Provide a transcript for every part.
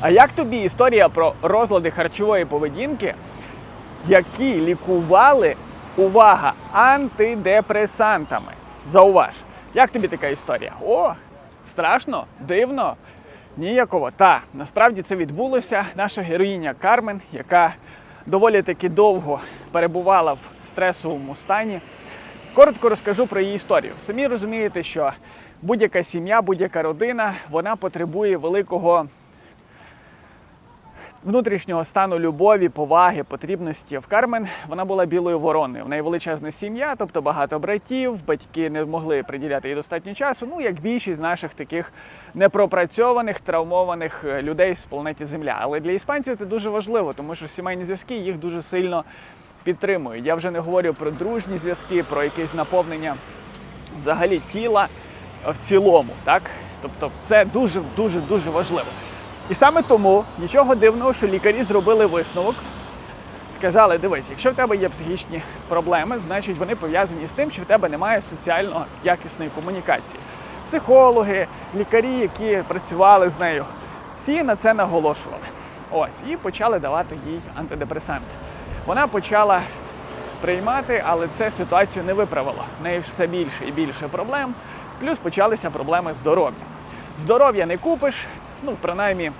А як тобі історія про розлади харчової поведінки, які лікували, увага, антидепресантами? Зауваж, як тобі така історія? О, страшно, дивно, ніяково. Та насправді це відбулося. Наша героїня Кармен, яка доволі таки довго перебувала в стресовому стані. Коротко розкажу про її історію. Самі розумієте, що будь-яка сім'я, будь-яка родина, вона потребує великого внутрішнього стану любові, поваги, потрібності. В Кармен вона була білою вороною. В неї величезна сім'я, тобто багато братів, батьки не могли приділяти їй достатньо часу. Ну, як більшість наших таких непропрацьованих, травмованих е, людей з планеті Земля. Але для іспанців це дуже важливо, тому що сімейні зв'язки їх дуже сильно підтримують. Я вже не говорю про дружні зв'язки, про якесь наповнення взагалі тіла в цілому, так? Тобто це дуже дуже дуже важливо. І саме тому нічого дивного, що лікарі зробили висновок. Сказали, дивись, якщо в тебе є психічні проблеми, значить вони пов'язані з тим, що в тебе немає соціально якісної комунікації. Психологи, лікарі, які працювали з нею, всі на це наголошували. Ось, і почали давати їй антидепресанти. Вона почала приймати, але це ситуацію не виправило. В неї все більше і більше проблем. Плюс почалися проблеми з здоров'ям. Здоров'я не купиш, ну, принаймні,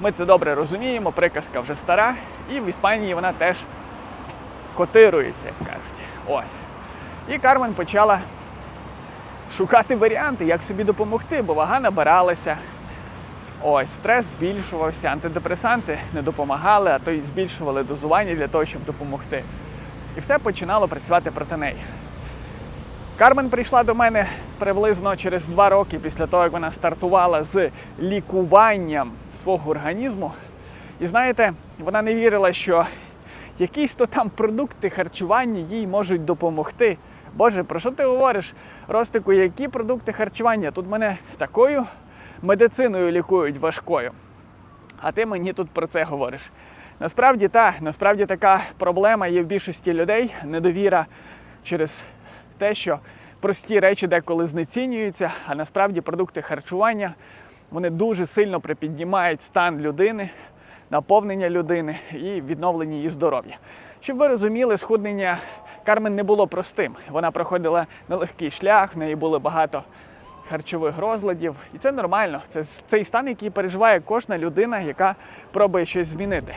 ми це добре розуміємо, приказка вже стара, і в Іспанії вона теж котирується, як кажуть. Ось. І Кармен почала шукати варіанти, як собі допомогти, бо вага набиралася. Ось, стрес збільшувався, антидепресанти не допомагали, а то й збільшували дозування для того, щоб допомогти. І все починало працювати проти неї. Кармен прийшла до мене приблизно через два роки після того, як вона стартувала з лікуванням свого організму. І знаєте, вона не вірила, що якісь то там продукти харчування їй можуть допомогти. Боже, про що ти говориш? Ростику, які продукти харчування? Тут мене такою медициною лікують важкою. А ти мені тут про це говориш. Насправді так, насправді така проблема є в більшості людей недовіра через те, що прості речі деколи знецінюються, а насправді продукти харчування вони дуже сильно припіднімають стан людини, наповнення людини і відновлення її здоров'я. Щоб ви розуміли, схуднення Кармен не було простим. Вона проходила нелегкий шлях, в неї було багато харчових розладів, і це нормально. Це цей стан, який переживає кожна людина, яка пробує щось змінити.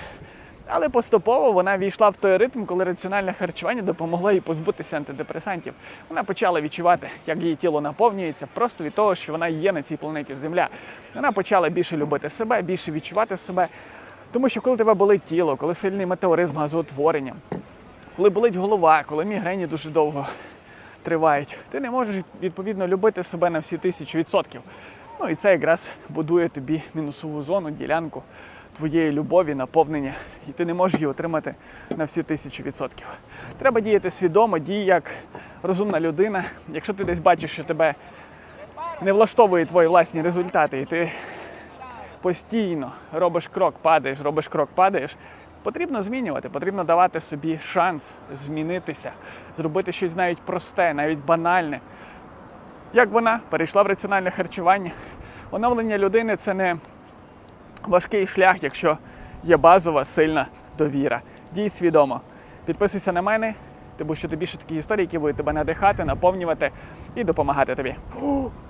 Але поступово вона війшла в той ритм, коли раціональне харчування допомогло їй позбутися антидепресантів. Вона почала відчувати, як її тіло наповнюється, просто від того, що вона є на цій планеті Земля. Вона почала більше любити себе, більше відчувати себе. Тому що коли тебе болить тіло, коли сильний метеоризм, газоутворення, коли болить голова, коли мігрені дуже довго тривають, ти не можеш відповідно любити себе на всі тисячу відсотків. Ну і це якраз будує тобі мінусову зону, ділянку твоєї любові, наповнення, і ти не можеш її отримати на всі тисячу відсотків. Треба діяти свідомо, дій як розумна людина. Якщо ти десь бачиш, що тебе не влаштовує твої власні результати, і ти постійно робиш крок, падаєш, робиш крок, падаєш. Потрібно змінювати, потрібно давати собі шанс змінитися, зробити щось навіть просте, навіть банальне. Як вона перейшла в раціональне харчування. Оновлення людини це не важкий шлях, якщо є базова сильна довіра. Дій свідомо. Підписуйся на мене, тому що тобі ще такі історії, які будуть тебе надихати, наповнювати і допомагати тобі.